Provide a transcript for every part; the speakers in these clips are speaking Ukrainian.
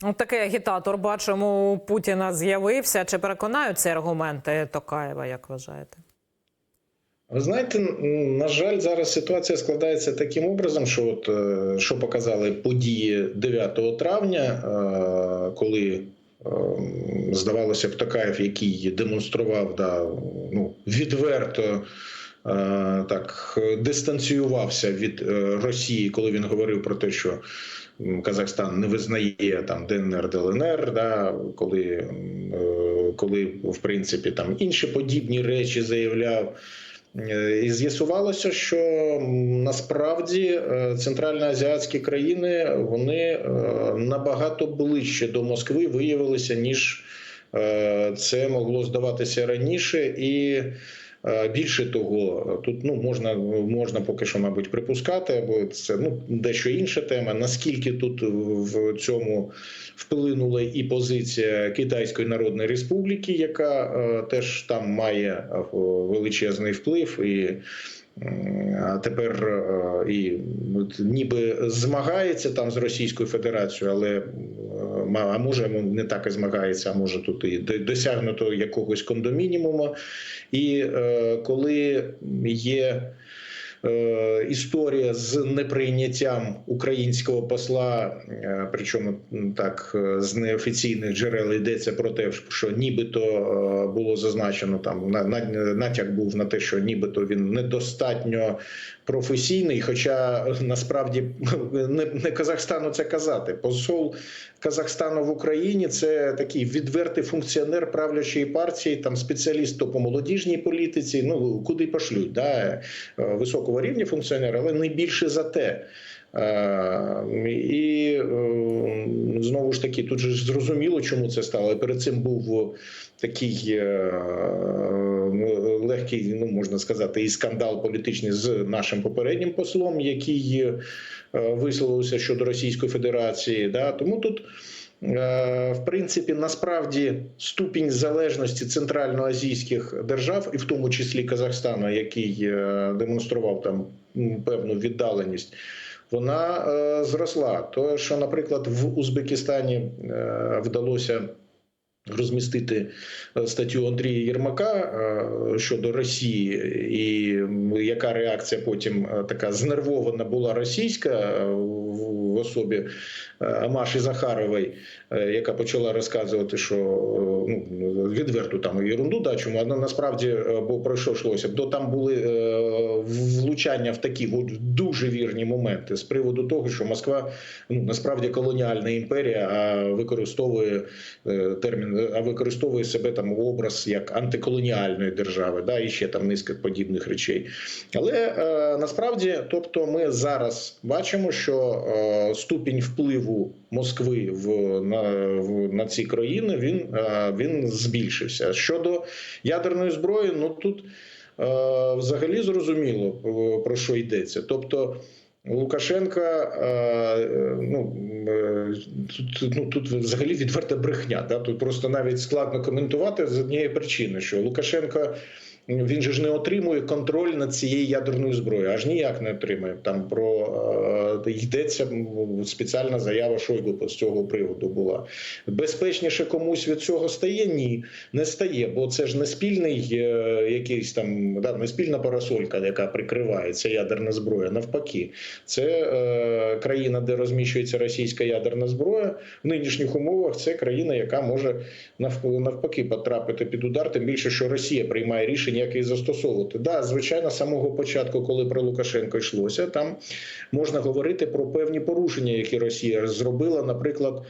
Такий агітатор бачимо у Путіна з'явився. Чи переконають ці аргументи Токаєва, як вважаєте? Ви знаєте, на жаль, зараз ситуація складається таким образом, що от е, що показали події 9 травня, е, коли е, здавалося б, Токаєв, який демонстрував да, ну, відверто. Так дистанціювався від Росії, коли він говорив про те, що Казахстан не визнає там ДНР, ДЛНР, да, коли, коли в принципі там інші подібні речі заявляв. Е, І з'ясувалося, що насправді е, центральноазіатські країни вони е, набагато ближче до Москви виявилися, ніж це могло здаватися раніше, і більше того, тут ну можна можна поки що, мабуть, припускати, або це ну дещо інша тема. Наскільки тут в цьому вплинула і позиція Китайської Народної Республіки, яка е, теж там має е, величезний вплив і. А тепер е, і ніби змагається там з Російською Федерацією, але е, а може не так і змагається, а може тут і досягнуто якогось кондомінімуму. І е, коли є е, історія з неприйняттям українського посла, е, причому так е, з неофіційних джерел йдеться про те, що нібито було зазначено там на- на- натяк був на те, що нібито він недостатньо професійний. Хоча насправді не, Казахстану це казати. Посол Казахстану в Україні це такий відвертий функціонер правлячої партії, там спеціаліст по молодіжній політиці. Ну куди пошлють, да? е, високого рівня функціонер, але не більше за те. Е, І е, знову ж таки, тут же зрозуміло, чому це стало. Перед цим був такий е, легкий, ну можна сказати, і скандал політичний з нашим попереднім послом, який висловився щодо Російської Федерації. Тому тут. Е, В принципі, насправді ступінь залежності центральноазійських держав, і в тому числі Казахстану, який е, демонстрував там певну віддаленість, вона е, зросла. То, що, наприклад, в Узбекистані вдалося розмістити е, статтю Андрія Єрмака е, щодо Росії, і яка реакція потім е, така знервована була російська в особі Амаші Захарової, яка почала розказувати, що ну відверту там ерунду, да, чому але насправді бо про що йшлося? Бо там були влучання в такі дуже вірні моменти з приводу того, що Москва ну насправді колоніальна імперія, а використовує термін, а використовує себе там образ як антиколоніальної держави, да, і ще там низка подібних речей. Але е, насправді, тобто, ми зараз бачимо, що е, ступінь впливу Москви в на, в, на ці країни він, е, він збільшився. Щодо ядерної зброї, ну тут е, взагалі зрозуміло е, про що йдеться. Тобто. Лукашенка, е, ну, е, тут, ну, тут взагалі відверта брехня. Да? Тут просто навіть складно коментувати з однієї причини, що Лукашенко він же ж не отримує контроль над цією ядерною зброєю, аж ніяк не отримує. Там про е, йдеться спеціальна заява Шойгу з цього приводу була. Безпечніше комусь від цього стає? Ні, не стає, бо це ж не спільний е, якийсь там да, не спільна парасолька, яка прикривається ядерна зброя. Навпаки, це е, країна, де розміщується російська ядерна зброя. В нинішніх умовах це країна, яка може навпаки потрапити під удар. Тим більше, що Росія приймає рішення, як її застосовувати. Да, звичайно, з самого початку, коли про Лукашенко йшлося, там можна говорити про певні порушення, які Росія зробила, наприклад.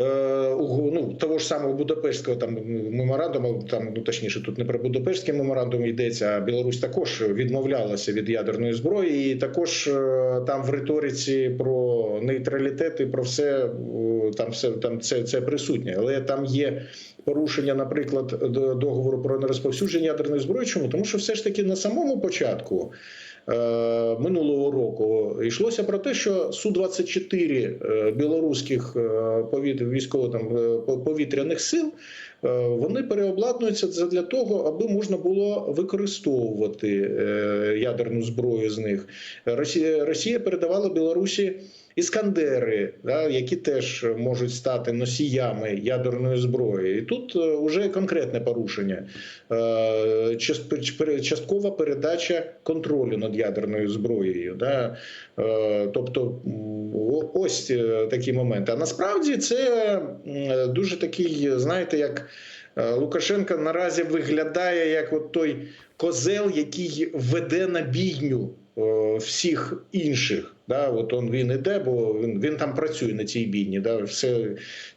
Е, угу- Ну, того ж самого Будапештського там меморандуму, там ну точніше, тут не про Будапештський меморандум йдеться. А Білорусь також відмовлялася від ядерної зброї, і також е, там в риториці про нейтралітет і про все е, там все там це, це присутнє, але там є порушення, наприклад, до- договору про нерозповсюдження ядерної зброї. Чому тому, що все ж таки на самому початку. Е, Минулого року йшлося про те, що су 24 е, білоруських е, військово там повітряних сил вони переобладнуються для того, аби можна було використовувати ядерну зброю з них. Росія передавала Білорусі іскандери, да, які теж можуть стати носіями ядерної зброї. І тут вже конкретне порушення. Е, Часткова передача контролю над ядерною зброєю. Да. Е, Тобто, ось е, такі моменти. А насправді це дуже такий, знаєте, як е, Лукашенко наразі виглядає як от той козел, який веде на бійню е, всіх інших. Да, от он він іде, бо він, він там працює на цій бійні. Да, все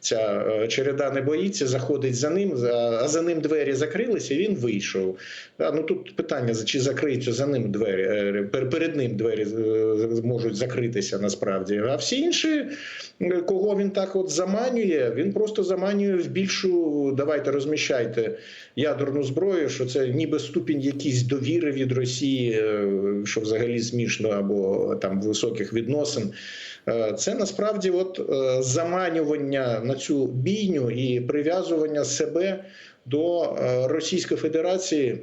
ця е, череда не боїться, заходить за ним, а за ним двері закрилися, і він вийшов. Да, ну тут питання: чи закриються за ним двері, е, перед ним двері можуть закритися насправді. А всі інші, кого він так от заманює, він просто заманює в більшу. Давайте розміщайте ядерну зброю, що це ніби ступінь якийсь довіри від Росії, е, що взагалі смішно, або там високих відносин. Е, Це насправді от е, заманювання на цю бійню і прив'язування себе до е, Російської Федерації.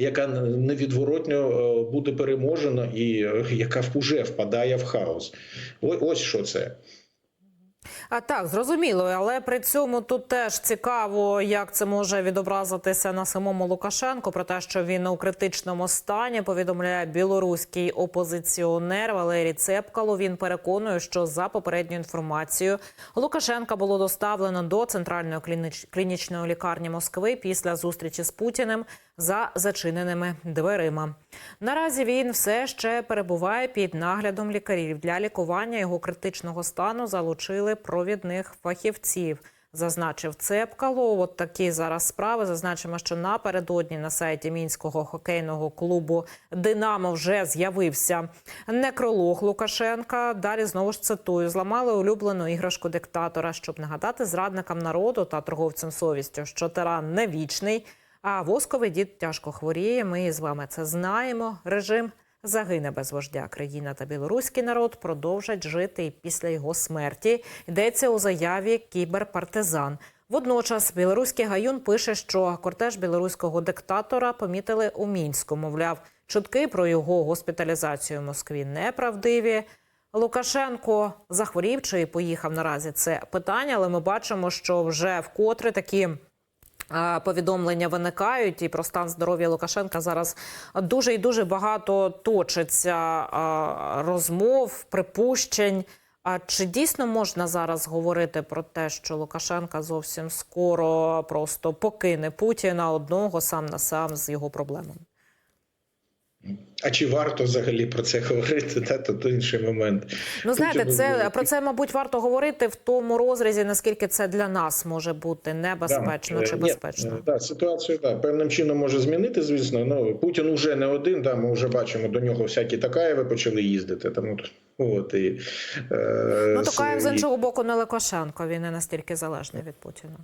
Яка невідворотно е, буде переможена і яка вже впадає в хаос. Ось що це. А так, зрозуміло, але при цьому тут теж цікаво, як це може відобразитися на самому Лукашенку. Про те, що він у критичному стані повідомляє білоруський опозиціонер Валерій Цепкало. Він переконує, що за попередньою інформацією Лукашенка було доставлено до центральної клініч- клінічної лікарні Москви після зустрічі з Путіним за зачиненими дверима. Наразі він все ще перебуває під наглядом лікарів. Для лікування його критичного стану залучили провідних фахівців. Зазначив Цепкало. От такі зараз справи. Зазначимо, що напередодні на сайті мінського хокейного клубу Динамо вже з'явився некролог Лукашенка. Далі знову ж цитую: зламали улюблену іграшку диктатора, щоб нагадати зрадникам народу та торговцям совістю, що тиран не вічний. А восковий дід тяжко хворіє. Ми з вами це знаємо. Режим загине без вождя. Країна та білоруський народ продовжать жити і після його смерті. Йдеться у заяві кіберпартизан. Водночас білоруський гаюн пише, що кортеж білоруського диктатора помітили у мінську. Мовляв, чутки про його госпіталізацію в Москві неправдиві. Лукашенко захворів чи поїхав наразі. Це питання, але ми бачимо, що вже вкотре такі. Повідомлення виникають і про стан здоров'я Лукашенка зараз дуже і дуже багато точиться розмов, припущень. А чи дійсно можна зараз говорити про те, що Лукашенка зовсім скоро просто покине Путіна одного сам на сам з його проблемами? А чи варто взагалі про це говорити? Та, то, то інший момент. Ну знаєте, Тут це же- про це, мабуть, варто говорити в тому розрізі, наскільки це для нас може бути небезпечно Да, чи е, ні, безпечно. е, Да, ситуацію да, певним чином може змінити, звісно. Ну, Путін уже не один, да, ми вже бачимо, до нього всякі Такаєви почали їздити. Там, от, от, і, е, Ну, Токаєв з іншого боку не Лукашенко, він не настільки залежний від Путіна.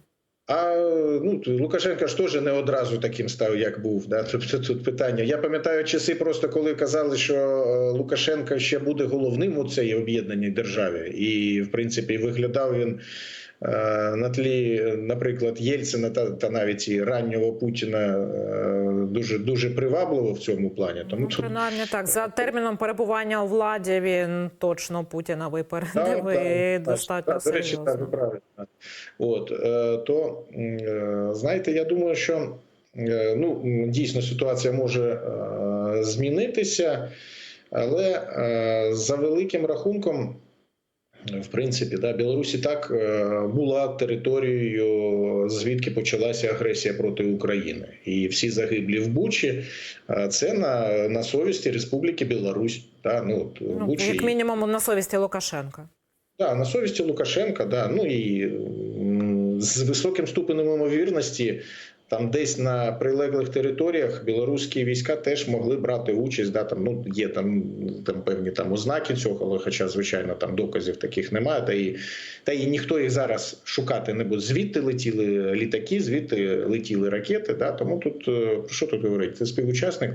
А ну Лукашенко ж теж не одразу таким став, як був. Да? Тобто тут питання. Я пам'ятаю часи, просто коли казали, що е, Лукашенко ще буде головним у цій об'єднаній державі, і в принципі виглядав він на тлі, наприклад, Єльцина та, та навіть і раннього Путіна е, дуже дуже привабливо в цьому плані. Тому Ну, принаймні так. За терміном перебування у владі він точно Путіна випередив і достатньо так, до речі, так, ви правильно. От, е, то, е, знаєте, я думаю, що е, ну, дійсно ситуація може е, змінитися, але е, за великим рахунком. В принципі, да, Білорусь і так е, була територією, звідки почалася агресія проти України, і всі загиблі в Бучі е, це на, на совісті Республіки Білорусь. Да, ну, Ну, Бучі як мінімум на совісті Лукашенка. Да, на совісті Лукашенка, да. Ну і з високим ступенем ймовірності, там десь на прилеглих територіях білоруські війська теж могли брати участь. Да, там, ну, є там, там певні там ознаки цього, але хоча, звичайно, там доказів таких немає. Та і, та і ніхто їх зараз шукати не буде. Звідти летіли літаки, звідти летіли ракети. Да, тому тут е, про що тут говорити? Це співучасник.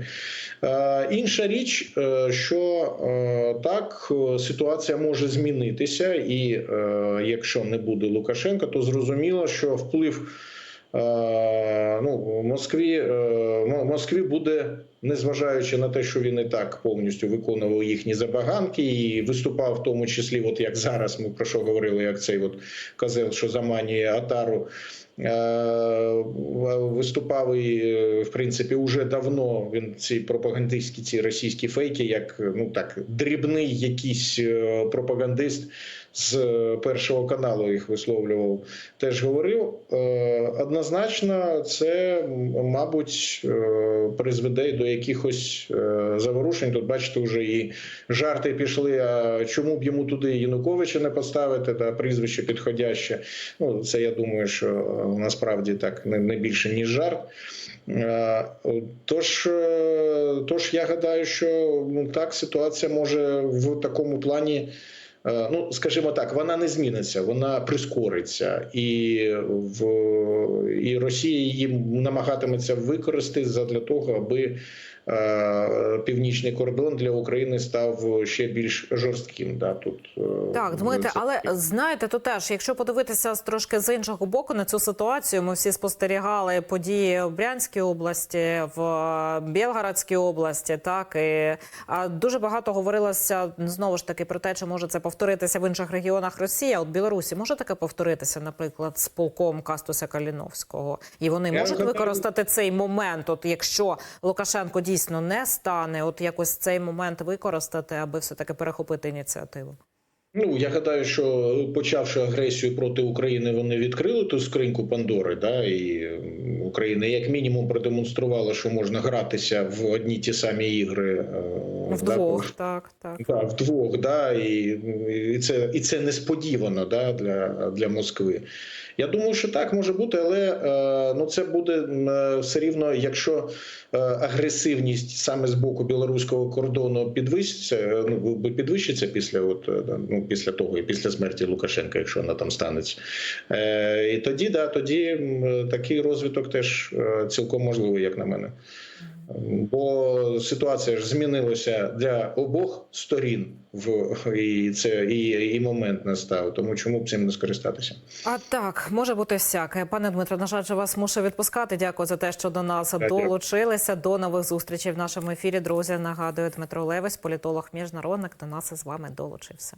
Е, Інша річ, е, що е, так е, ситуація може змінитися, і е, якщо не буде Лукашенка, то зрозуміло, що вплив ну, Москві, е, Мо- Москві буде, незважаючи на те, що він і так повністю виконував їхні забаганки і виступав, в тому числі, от як зараз ми про що говорили, як цей от козел, що заманює Атару. Е, Виступав і в принципі уже давно він ці пропагандистські ці російські фейки, як ну так дрібний якийсь е, пропагандист з е, першого каналу їх висловлював, теж говорив. Однозначно, це мабуть призведе до якихось е, заворушень. Тут бачите, вже і жарти пішли. А чому б йому туди Януковича не поставити та прізвище підходяще? Ну це я думаю, що е, насправді так не, більше ніж жарт. Е, Тож, тож я гадаю, що ну так ситуація може в такому плані. Е, Ну, скажімо так, вона не зміниться, вона прискориться, і в і Росія її намагатиметься використати задля того, аби північний кордон для України став ще більш жорстким. Да, тут е, Так, Дмитре, але знаєте, то теж, якщо подивитися трошки з іншого боку на цю ситуацію, ми всі спостерігали події в Брянській області, в Білгородській області, так і а дуже багато говорилося знову ж таки про те, чи може це повторитися в інших регіонах Росії. А От Білорусі може таке повторитися, наприклад, з полком Кастуса Каліновського, і вони Я можуть використати цей момент. От якщо Лукашенко дійсно не стане, от якось цей момент використати, аби все таки перехопити ініціативу. Ну я гадаю, що почавши агресію проти України, вони відкрили ту скриньку Пандори, да і Україна як мінімум продемонструвала, що можна гратися в одні ті самі ігри е, Вдвох, да, так, так. Да, вдвох, да, і, і це і це несподівано да, для, для Москви. Я думаю, що так може бути, але е, ну це буде е, все рівно, якщо е, агресивність саме з боку білоруського кордону підвищиться, е, ну підвищиться після от е, ну після того і після смерті Лукашенка, якщо вона там станеться. Е, і тоді, да, тоді такий розвиток теж цілком можливий, як на мене. Бо ситуація ж змінилася для обох сторін, в і це і, і момент настав. Тому чому б цим не скористатися? А так може бути всяке. Пане Дмитро, на жаль, вас мушу відпускати. Дякую за те, що до нас Дякую. долучилися. До нових зустрічей в нашому ефірі. Друзі, нагадую, Дмитро Левесь, політолог міжнародник, до нас із вами долучився.